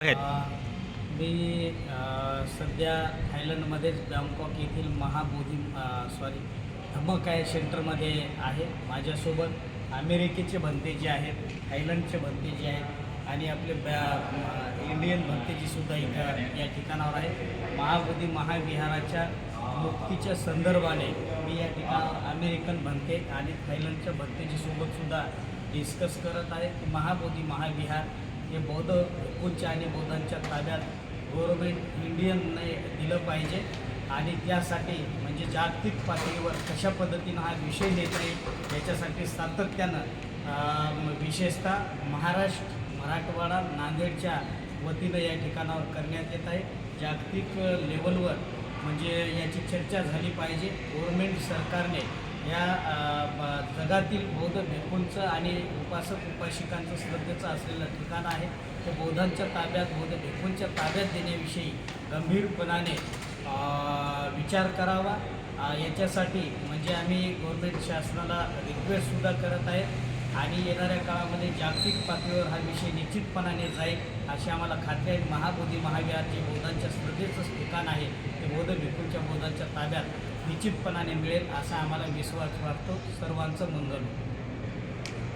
आहेत. मी सध्या थायलंडमध्येच बँकॉक येथील महाबोधी सॉरी धमकाय सेंटरमध्ये आहे माझ्यासोबत. अमेरिकेचे भंते जे आहेत थायलंडचे भंते जे आहेत आणि आपले बॅ इंडियन भंतेजीसुद्धा इथं या ठिकाणावर आहे महाबोधी महाविहाराच्या मुक्तीच्या संदर्भाने मी या ठिकाणावर अमेरिकन भंते आणि थायलंडच्या भंतेजीसोबतसुद्धा डिस्कस करत आहे. की महाबोधी महाविहार हे बौद्ध भिक्खूंच्या आणि बौद्धांच्या ताब्यात गव्हर्मेंट इंडियनने दिलं पाहिजे. आणि त्यासाठी म्हणजे जागतिक पातळीवर कशा पद्धतीनं हा विषय नेता येईल याच्यासाठी सातत्यानं विशेषतः महाराष्ट्र मराठवाडा नांदेडच्या वतीनं या ठिकाणावर करण्यात येत आहे. जागतिक लेवलवर म्हणजे याची चर्चा झाली पाहिजे. गव्हर्मेंट सरकारने या अ, जगातील बौद्ध भिक्खूंचं आणि उपासक उपासिकांचं श्रद्धेचं असलेलं ठिकाण आहे. ते बौद्धांच्या ताब्यात बौद्ध भिक्खूंच्या ताब्यात देण्याविषयी गंभीरपणाने विचार करावा. याच्यासाठी म्हणजे आम्ही गव्हर्मेंट शासनाला रिक्वेस्टसुद्धा करत आहे आणि येणाऱ्या काळामध्ये जागतिक पातळीवर हा विषय निश्चितपणाने जाईल अशी आम्हाला खात्री आहे. महाबोधी महाविहार जे बौद्धांच्या स्पर्धेचं ठिकाण आहे ते बौद्ध भिक्खूंच्या बौद्धांच्या ताब्यात निश्चितपणाने मिळेल असा आम्हाला विश्वास वाटतो. सर्वांचं मंगल